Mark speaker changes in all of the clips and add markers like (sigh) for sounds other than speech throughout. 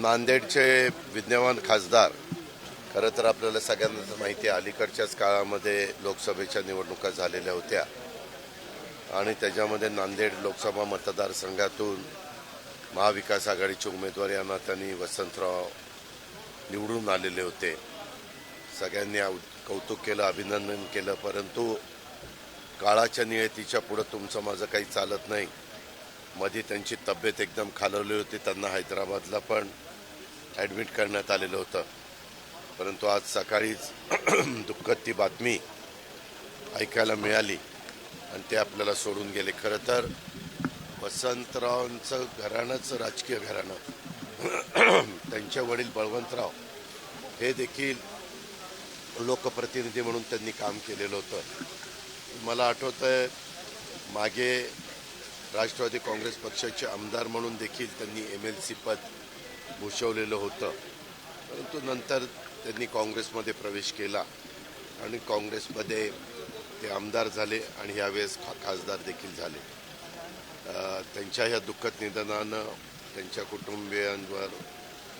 Speaker 1: नांदेडचे विद्यमान खासदार खरं तर आपल्याला सगळ्यांना माहिती आहे अलीकडच्याच काळामध्ये लोकसभेच्या निवडणुका झालेल्या होत्या. आणि त्याच्यामध्ये नांदेड लोकसभा मतदारसंघातून महाविकास आघाडीचे उमेदवार यांना त्यांनी वसंतराव निवडून आलेले होते. सगळ्यांनी कौतुक केलं अभिनंदन केलं परंतु काळाच्या नियतीच्या पुढं तुमचं माझं काही चालत नाही. मध्ये त्यांची तब्येत एकदम खालवली होती त्यांना हैदराबादला पण ॲडमिट करण्यात आलेलं होतं. परंतु आज सकाळीच (clears throat) दुःखद ती बातमी ऐकायला मिळाली आणि ते आपल्याला सोडून गेले. खरं तर वसंतरावांचं घराणंच राजकीय घराणं. (clears throat) त्यांचे वडील बळवंतराव हे देखील लोकप्रतिनिधी म्हणून त्यांनी काम केलेलं होतं. मला आठवतंय मागे राष्ट्रवादी काँग्रेस पक्षाचे आमदार म्हणून देखील त्यांनी एम एल सी पद भूषवलेलं होतं. परंतु नंतर त्यांनी काँग्रेसमध्ये प्रवेश केला आणि काँग्रेसमध्ये ते आमदार झाले आणि यावेळेस खा खासदार देखील झाले. त्यांच्या ह्या दुःखद निधनानं त्यांच्या कुटुंबियांवर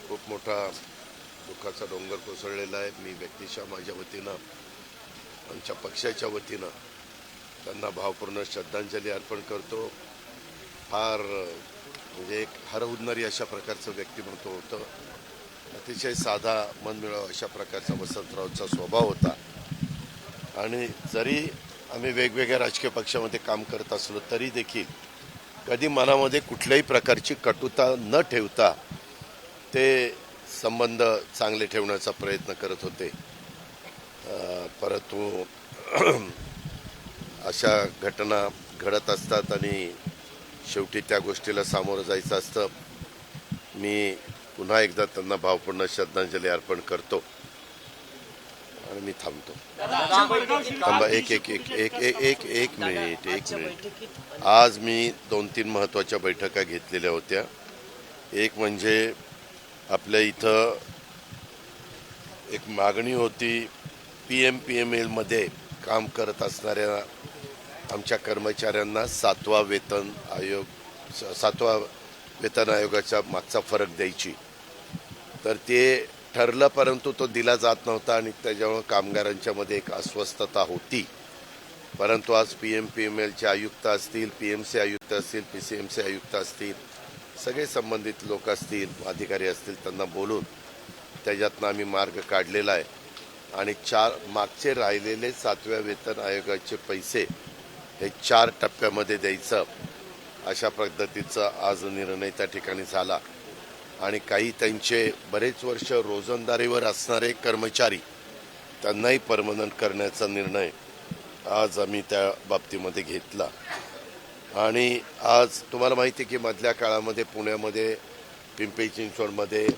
Speaker 1: खूप मोठा दुःखाचा डोंगर कोसळलेला आहे. मी व्यक्तिशः माझ्या वतीनं आमच्या पक्षाच्या वतीनं त्यांना भावपूर्ण श्रद्धांजली अर्पण करतो. फार म्हणजे एक हरहुन्नरी अशा प्रकारचं व्यक्तिमत्व होतं. अतिशय साधा मनमिळाव अशा प्रकारचा वसंतरावचा स्वभाव होता. आणि जरी आम्ही वेगवेगळ्या राजकीय पक्षामध्ये काम करत असलो तरी देखील कधी मनामध्ये कुठल्याही प्रकारची कटुता न ठेवता ते संबंध चांगले ठेवण्याचा प्रयत्न करत होते. परंतु अशा घटना घडत असतात आणि शेवटी त्या गोष्टीला सामोरं जायचं असतं. मी पुन्हा एकदा त्यांना भावपूर्ण श्रद्धांजली अर्पण करतो. आणि मी थांबतो. थांबा एक एक एक एक एक एक एक मिनिट एक मिनिट. आज मी दोन तीन महत्त्वाच्या बैठका घेतलेल्या होत्या. एक म्हणजे आपल्या इथं एक मागणी होती पी एम पी एम एलमध्ये काम करत असणाऱ्या आमच्या कर्मचाऱ्यांना सातवा वेतन आयोग स- सातवा वेतन आयोगाच्या मागचा फरक द्यायची. तर ते ठरलं परंतु तो दिला जात नव्हता आणि त्याच्यामुळे कामगारांच्या मध्ये एक अस्वस्थता होती. परंतु आज पी एम पी एम एलचे आयुक्त असतील पी एम सी आयुक्त असतील पी सी एम सी आयुक्त असतील सगळे संबंधित लोक असतील अधिकारी असतील त्यांना बोलून त्याच्यातनं आम्ही मार्ग काढलेला आहे. आणि चार मागचे राहिलेले सातव्या वेतन आयोगाचे पैसे हे चार टप्प्यामध्ये द्यायचं. अशा पद्धतीचा आज निर्णय त्या ठिकाणी झाला. आणि काही त्यांचे बरेच वर्ष रोजंदारीवर असणारे कर्मचारी त्यांनाही परमनंट करण्याचा निर्णय आज आम्ही त्या बाबतीमध्ये घेतला. आणि आज तुम्हाला माहिती आहे की मधल्या काळामध्ये पुण्यामध्ये पिंपरी चिंचवडमध्ये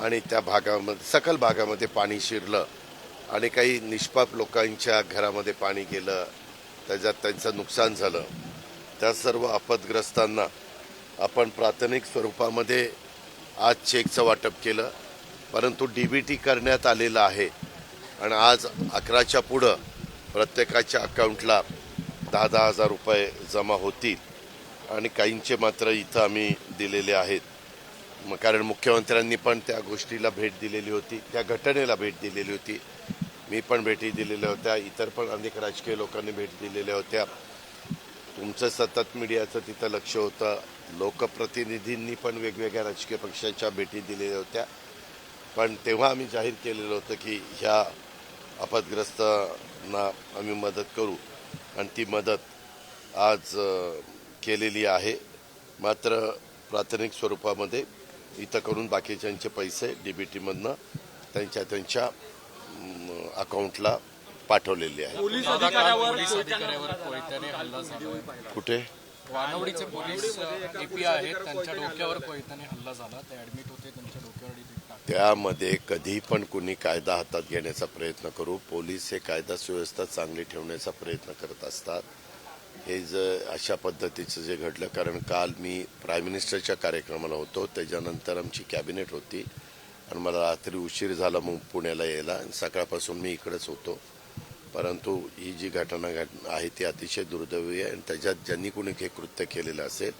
Speaker 1: आणि त्या भागामध्ये सकल भागामध्ये पाणी शिरलं. आणि काही निष्पाप लोकांच्या घरामध्ये पाणी गेलं. त्याच्यात त्यांचं नुकसान झालं. त्या सर्व आपदग्रस्तांना आपण प्राथमिक स्वरूपामध्ये आज चेकचं वाटप केलं. परंतु डी बी टी करण्यात आलेलं आहे. आणि आज अकराच्या पुढं प्रत्येकाच्या अकाउंटला दहा दहा हजार रुपये जमा होतील. आणि काहींचे मात्र इथं आम्ही दिलेले आहेत. मग कारण मुख्यमंत्र्यांनी पण त्या गोष्टीला भेट दिलेली होती. त्या घटनेला भेट दिलेली होती. मी पण भेटी दिलेल्या होत्या. इतर पण अनेक राजकीय लोकांनी भेटी दिलेल्या होत्या. तुमचं सतत मीडियाचं तिथं लक्ष होतं. लोकप्रतिनिधींनी पण वेगवेगळ्या राजकीय पक्षांच्या भेटी दिलेल्या होत्या. पण तेव्हा आम्ही जाहीर केलेलं होतं की ह्या आपदग्रस्तांना आम्ही मदत करू. आणि ती मदत आज केलेली आहे. मात्र प्राथमिक स्वरूपामध्ये इथं करून बाकीच्यांचे पैसे डी बी टीमधनं त्यांच्या त्यांच्या अकाउंटला पाठवलेले
Speaker 2: झाला
Speaker 1: कुठे?
Speaker 2: वानवडीचे पोलीस एपी आहेत. त्यांच्या डोक्यावर कोयत्याने हल्ला झाला. ते ऍडमिट होते. त्यांच्या डोक्यावर
Speaker 1: त्यामध्ये कधी पण कुणी कायदा हातात घेण्याचा प्रयत्न करू पोलीस हे कायदा सुव्यवस्था चांगली ठेवण्याचा प्रयत्न करत असतात. हे ज अशा पद्धतीचं जे घडलं कारण काल मी प्राईम मिनिस्टरच्या कार्यक्रमाला होतो. त्याच्यानंतर आमची कॅबिनेट होती. आणि मला रात्री उशीर झाला मग पुण्याला यायला. आणि सकाळपासून मी इकडेच होतो. परंतु ही जी घटना घट आहे ती अतिशय दुर्दैवी आहे. आणि त्याच्यात ज्यांनी कोणी हे कृत्य केलेलं असेल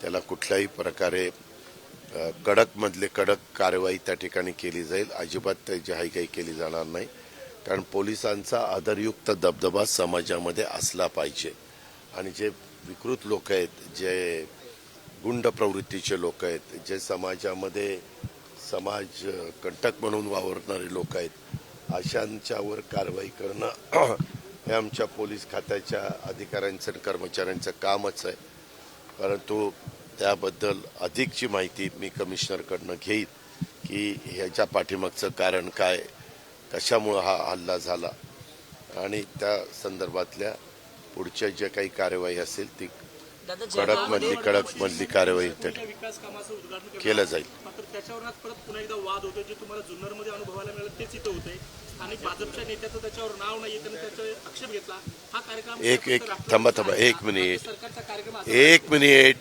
Speaker 1: त्याला कुठल्याही प्रकारे कडकमधले कडक कारवाई त्या ठिकाणी केली जाईल. अजिबात त्याची हायकाई केली जाणार नाही. कारण पोलिसांचा आदरयुक्त दबदबा समाजामध्ये असला पाहिजे. आणि जे विकृत लोक आहेत जे गुंड प्रवृत्तीचे लोक आहेत जे समाजामध्ये समाज कंटक म्हणून वावरणारे लोक आहेत. अशांच्यावर कारवाई करणं हे आमच्या पोलीस खात्याच्या अधिकाऱ्यांचं आणि कर्मचाऱ्यांचं कामच आहे. परंतु त्याबद्दल अधिकची माहिती मी कमिशनरकडनं घेईन की ह्याच्या पाठीमागचं कारण काय कशामुळं हा हल्ला झाला आणि त्या संदर्भातल्या पुढच्या ज्या काही कारवाई असेल ती कडक मधली कडक मधली कारवाई केलं जाईल.
Speaker 3: मात्र त्याच्यावर आज परत पुन्हा एकदा वाद होतो जे तुम्हाला जुन्नरमध्ये अनुभवायला मिळालं तेच इथं होतंय. स्थानिक भाजपच्या नेत्याचं त्याच्यावर नाव नाही त्यांनी त्याचा आक्षेप घेतला. हा कार्यक्रम
Speaker 1: एक- एक- थांबा- थांबा, एक
Speaker 3: आहे.
Speaker 1: मिनिट.
Speaker 3: सरकारचा कार्यक्रम असा
Speaker 1: एक मिनिट.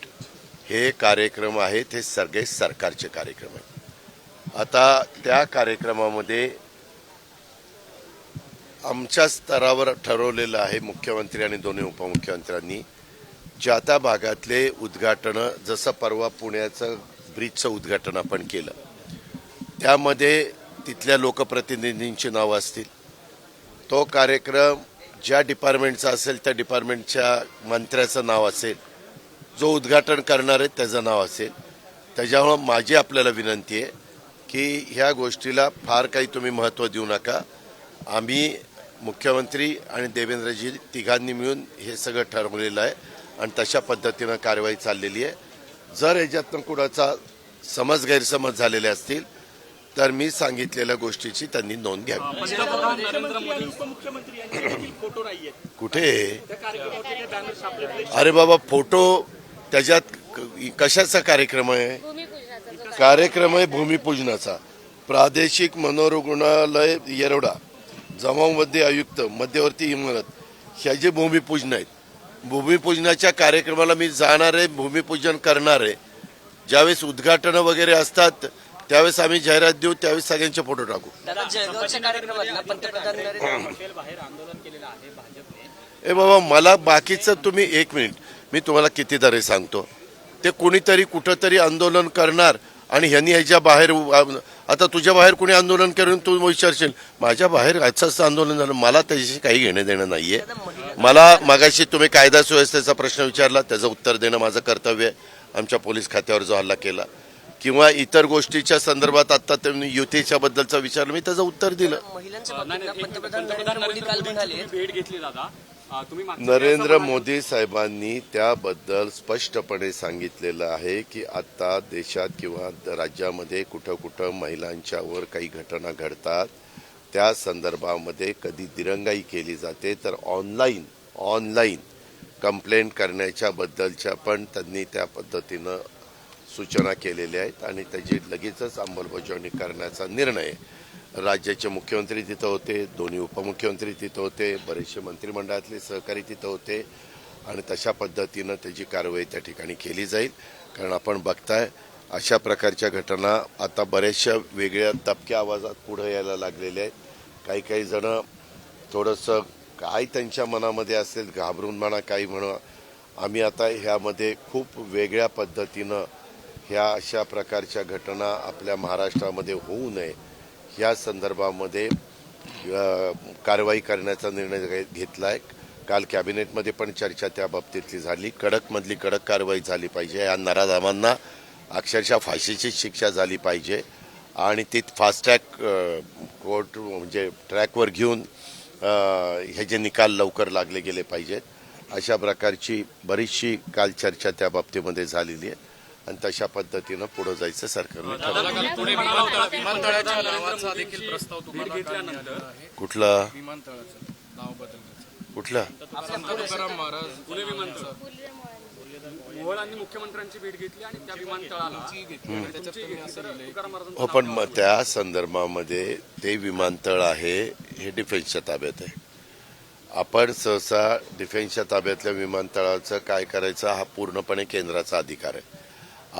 Speaker 1: हे कार्यक्रम आहेत हे सगळे सरकारचे कार्यक्रम आहेत. आता त्या कार्यक्रमामध्ये आमच्या स्तरावर ठरवलेलं आहे मुख्यमंत्री आणि दोन्ही उपमुख्यमंत्र्यांनी ज्या त्या भागातले उद्घाटनं जसं परवा पुण्याचं ब्रिजचं उद्घाटन आपण केलं. त्यामध्ये तिथल्या लोकप्रतिनिधींची नावं असतील. तो कार्यक्रम ज्या डिपार्टमेंटचा असेल त्या डिपार्टमेंटच्या मंत्र्याचं नाव असेल. जो उद्घाटन करणार आहे त्याचं नाव असेल. त्याच्यामुळं माझी आपल्याला विनंती आहे की ह्या गोष्टीला फार काही तुम्ही महत्त्व देऊ नका. आम्ही मुख्यमंत्री आणि देवेंद्रजी तिघांनी मिळून हे सगळं ठरवलेलं आहे. आणि तशा पद्धतीनं कारवाई चाललेली आहे. जर याच्यातनं कुणाचा समज गैरसमज झालेले असतील तर मी सांगितलेल्या गोष्टीची त्यांनी नोंद घ्यावी.
Speaker 3: पंतप्रधान नरेंद्र मोदी आणि उपमुख्यमंत्री यांचे देखील फोटो नाहीयेत
Speaker 1: कुठे? अरे बाबा फोटो त्याच्यात कशाचा कार्यक्रम आहे? कार्यक्रम आहे भूमिपूजनाचा. प्रादेशिक मनोरुग्णालय येरवडा जमावमध्ये आयुक्त मध्यवर्ती इमारत ह्या जे भूमिपूजन आहेत भूमिपूजनाच्या कार्यक्रमाला मी जाणार आहे भूमिपूजन करणार आहे. ज्यावेळेस उद्घाटनं वगैरे असतात त्यावेळेस आम्ही जाहिरात देऊ त्यावेळेस सगळ्यांचे फोटो टाकू. ए बाबा मला बाकीचं तुम्ही एक मिनिट मी तुम्हाला कितीतरी सांगतो. ते कोणीतरी कुठंतरी आंदोलन करणार आणि ह्यांनी ह्याच्या बाहेर आता तुझ्या बाहेर कोणी आंदोलन करून तू विचारशील माझ्या बाहेर याचंच आंदोलन झालं मला त्याच्याशी काही घेणं देणं नाहीये मला मागाशी तुम्ही कायदा सुव्यवस्थेचा प्रश्न विचारला त्याचं उत्तर देणं माझं कर्तव्य आहे. आमच्या पोलीस खात्यावर जो हल्ला केला. किंवा इतर गोष्टीच्या संदर्भात आता त्यांनी युतीच्या बद्दलचं विचारलं मी त्याचं उत्तर दिलं.
Speaker 4: महिलांच्या बाबतीत ना पंतप्रधान नरेंद्र मोदी काल म्हणाले.
Speaker 3: भेट घेतली दादा. तुम्ही
Speaker 1: नरेंद्र मोदी साहेबांनी त्याबद्दल स्पष्टपणे सांगितलेलं आहे की आता देशात किंवा राज्यामध्ये कुठं कुठं महिलांच्यावर काही घटना घडतात. त्या संदर्भामध्ये कधी दिरंगाई केली जाते तर ऑनलाईन ऑनलाईन कंप्लेंट करण्याच्या बद्दलच्या पण त्यांनी त्या पद्धतीनं सूचना केलेल्या आहेत आणि त्याची लगेचच अंमलबजावणी करण्याचा निर्णय राज्याचे मुख्यमंत्री तिथं होते दोन्ही उपमुख्यमंत्री तिथं होते बरेचसे मंत्रिमंडळातले सहकारी तिथं होते आणि तशा पद्धतीनं त्याची कारवाई त्या ठिकाणी केली जाईल. कारण आपण बघताय अशा प्रकारच्या घटना आता बऱ्याचशा वेगळ्या दबक्या आवाजात पुढे यायला लागलेल्या आहेत. काही काही जण थोडंसं काय त्यांच्या मनामध्ये असेल घाबरून म्हणा काही म्हणा. आम्ही आता ह्यामध्ये खूप वेगळ्या पद्धतीनं ह्या अशा प्रकारच्या घटना आपल्या महाराष्ट्रामध्ये होऊ नये. या संदर्भामध्ये कारवाई करण्याचा निर्णय घेतला आहे काल कॅबिनेटमध्ये पण चर्चा त्या बाबतीतली झाली. कडकमधली कडक कारवाई झाली पाहिजे. या नराधामांना अक्षरशः फाशीची शिक्षा झाली पाहिजे. आणि ती फास्ट ट्रॅक कोर्ट म्हणजे ट्रॅकवर घेऊन ह्याचे निकाल लवकर लागले गेले पाहिजेत अशा प्रकारची बरीचशी काल चर्चा त्या बाबतीमध्ये झालेली आहे. आणि तशा पद्धतीनं पुढे जायचं सरकारने कुठला?
Speaker 2: विमानतळाचं नाव बदलण्याचं.
Speaker 1: कुठला?
Speaker 3: मोहळांनी मुख्यमंत्र्यांची भेट घेतली आणि त्या विमानतळाला
Speaker 2: त्याच्यात तुम्ही असं लिहिलंय
Speaker 1: हो पण मग त्या संदर्भामध्ये ते विमानतळ आहे हे डिफेन्सच्या ताब्यात आहे. आपण सहसा डिफेन्सच्या ताब्यातल्या विमानतळाचं काय करायचं हा पूर्णपणे केंद्राचा अधिकार आहे.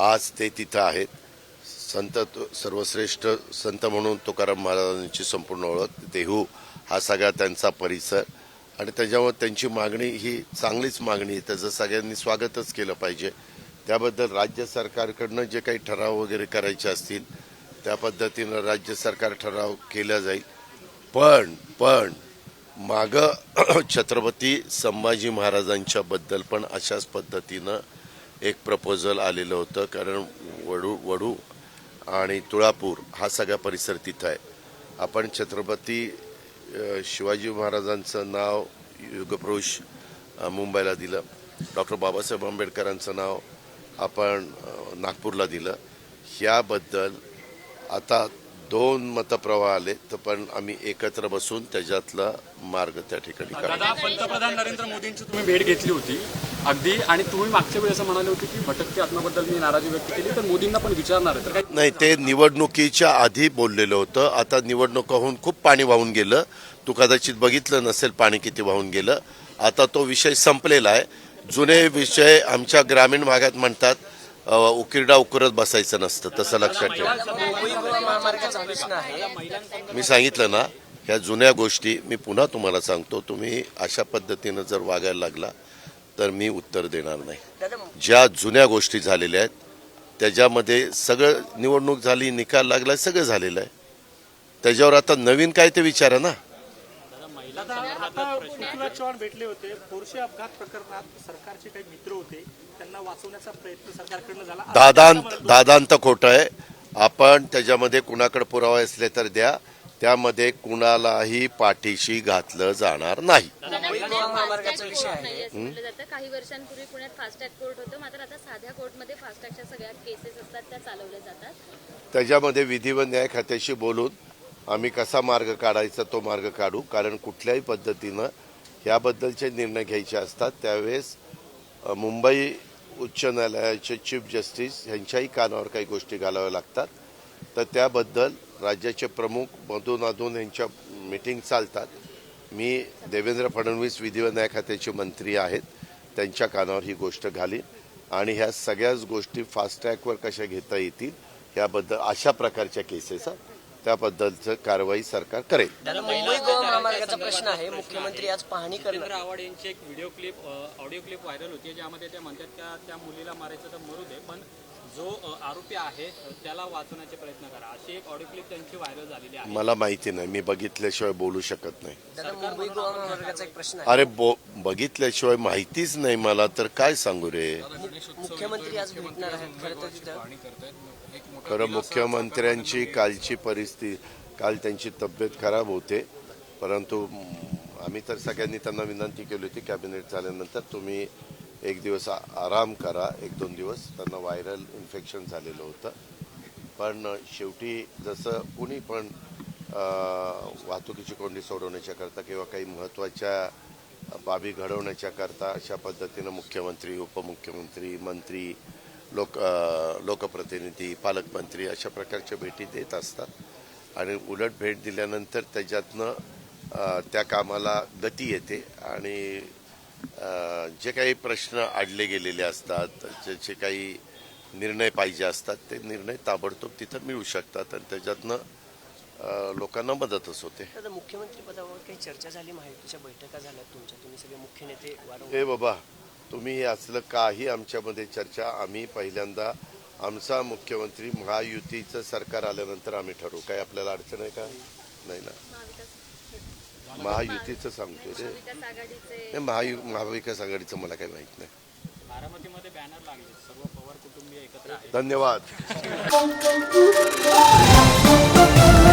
Speaker 1: आज ते तिथं आहेत. संत तु- सर्वश्रेष्ठ संत म्हणून तुकाराम महाराजांची संपूर्ण ओळख देहू हा सगळा त्यांचा परिसर. आणि त्याच्यावर त्यांची मागणी ही चांगलीच मागणी आहे. त्याचं सगळ्यांनी स्वागतच केलं पाहिजे. त्याबद्दल राज्य सरकारकडनं जे काही ठराव वगैरे करायचे असतील त्या पद्धतीनं राज्य सरकार ठराव केला जाईल. पण पण माग (clears throat) छत्रपती संभाजी महाराजांच्या बद्दल पण अशाच पद्धतीनं एक प्रपोजल आलेलं होतं. कारण वडू वडू आणि तुळापूर हा सगळा परिसर तिथं आहे. आपण छत्रपती शिवाजी महाराजांचं नाव युगपुरुष मुंबईला दिलं. डॉक्टर बाबासाहेब आंबेडकरांचं नाव आपण नागपूरला दिलं. ह्याबद्दल आता दोन मतप्रवाह आले तर पण आम्ही एकत्र बसून त्याच्यातला मार्ग त्या ठिकाणी
Speaker 5: दादा पंतप्रधान नरेंद्र मोदींची तुम्ही भेट घेतली होती अगदी. आणि तुम्ही मागच्या वेळी असं म्हणाले होते की भटकती आत्माबद्दल मी नाराजी व्यक्त केली तर मोदींना पण विचारणार तर
Speaker 1: नाही ते निवडणुकीच्या आधी बोललेलं होतं. आता निवडणुका होऊन खूप पाणी वाहून गेलं. तू कदाचित बघितलं नसेल पाणी किती वाहून गेलं. आता तो विषय संपलेला आहे. जुने विषय आमच्या ग्रामीण भागात म्हणतात उकिरडा उकरत बसायचं नसतं तसं लक्षात ठेवा. मी सांगितलं ना ह्या जुन्या गोष्टी मी पुन्हा तुम्हाला सांगतो तुम्ही अशा पद्धतीनं जर वागायला लागला तर मी उत्तर देणार नाही. ज्या जुन्या गोष्टी झालेल्या आहेत त्याच्यामध्ये सगळं निवडणूक झाली निकाल लागला सगळं झालेलं आहे. त्याच्यावर आता नवीन काय ते विचारा ना.
Speaker 3: चव्हाण भेटले होते अपघात प्रकरणात सरकारचे काही मित्र होते. त्यांना वाचवण्याचा प्रयत्न सरकारकडनं झाला. आता
Speaker 1: दादांत दादांत खोटं आहे. आपण त्याच्यामध्ये कुणाकडे पुरावे असले तर द्या. त्यामध्ये कुणालाही पाठीशी घातलं जाणार नाही.
Speaker 4: महामार्गाचा विषय आहे.
Speaker 6: काही वर्षांपूर्वी पुण्यात फास्टॅग कोर्ट होतं. मात्र आता साध्या कोर्टमध्ये फास्टॅगच्या सगळ्या केसेस असतात त्या चालवल्या जातात.
Speaker 1: त्याच्यामध्ये विधी व न्याय खात्याशी बोलून आम्ही कसा मार्ग काढायचा तो मार्ग काढू. कारण कुठल्याही पद्धतीनं ह्याबद्दलचे निर्णय घ्यायचे असतात. त्यावेळेस मुंबई उच्च न्यायालयाचे चीफ जस्टिस यांच्याही कानावर काही गोष्टी घालाव्या लागतात. तर त्याबद्दल राज्याचे प्रमुख मधून अधून यांच्या मिटिंग चालतात. मी देवेंद्र फडणवीस विधी व न्याय खात्याचे मंत्री आहेत. त्यांच्या कानावर ही गोष्ट घालीन. आणि ह्या सगळ्याच गोष्टी फास्ट ट्रॅकवर कशा घेता येतील याबद्दल अशा प्रकारच्या केसेस त्याबद्दलचं कारवाई सरकार करेल.
Speaker 4: मुंबई गोवा महामार्गाचा प्रश्न आहे. मुख्यमंत्री आज पाहणी करणार.
Speaker 7: आव्हाड यांची एक video clip audio clip viral होती ज्यामध्ये ते म्हणतात त्या त्या मुलीला मारायचं तर मरू दे पण जो आरोपी आहे त्याला वाचवण्याचे प्रयत्न करा. अशी एक ऑडिओ क्लिप त्यांची व्हायरल झालेली आहे.
Speaker 1: मला माहिती नाही. मी बघितल्याशिवाय बोलू शकत नाही.
Speaker 4: दादा मुंबई गोवा महामार्गाचा एक प्रश्न आहे.
Speaker 1: अरे बो बघितल्याशिवाय माहितीच नाही मला तर काय सांगू रे?
Speaker 4: मुख्यमंत्री आज भेटणार आहेत. खरं तर
Speaker 1: खरं मुख्यमंत्र्यांची कालची परिस्थिती काल त्यांची तब्येत खराब होते. परंतु आम्ही तर सगळ्यांनी त्यांना विनंती केली होती कॅबिनेट झाल्यानंतर तुम्ही एक दिवस आराम करा एक दोन दिवस. त्यांना व्हायरल इन्फेक्शन झालेलं होतं. पण शेवटी जसं कुणी पण वाहतुकीची कोंडी सोडवण्याच्या करता किंवा काही महत्त्वाच्या बाबी घडवण्याच्या करता अशा पद्धतीनं मुख्यमंत्री उपमुख्यमंत्री मंत्री लोक लोकप्रतिनिधी पालकमंत्री अशा प्रकारच्या भेटी देत असतात. आणि उलट भेट दिल्यानंतर त्याच्यातनं त्या कामाला गती येते. आणि जे काही प्रश्न अडले गेलेले असतात ज्याचे काही निर्णय पाहिजे असतात ते निर्णय ताबडतोब तिथं मिळू शकतात. आणि त्याच्यातनं लोकांना मदतच होते.
Speaker 4: मुख्यमंत्री पदावर काही चर्चा झाली माहितीच्या बैठका झाल्या तुमच्या. तुम्ही सगळे मुख्य नेते
Speaker 1: हे बाबा तुम्ही हे असलं काही आमच्यामध्ये चर्चा आम्ही पहिल्यांदा आमचा मुख्यमंत्री महायुतीचं सरकार आल्यानंतर आम्ही ठरवू. काय आपल्याला अडचण आहे का? नाही ना? महायुतीचं सांगतो रे.
Speaker 6: महाविकास आघाडीचे
Speaker 1: हे महायु महाविकास आघाडीचं मला काही माहीत नाही.
Speaker 7: बारामतीमध्ये बॅनर लागले. सर्व पवार कुटुंबीय एकत्र आहेत.
Speaker 1: धन्यवाद. (laughs)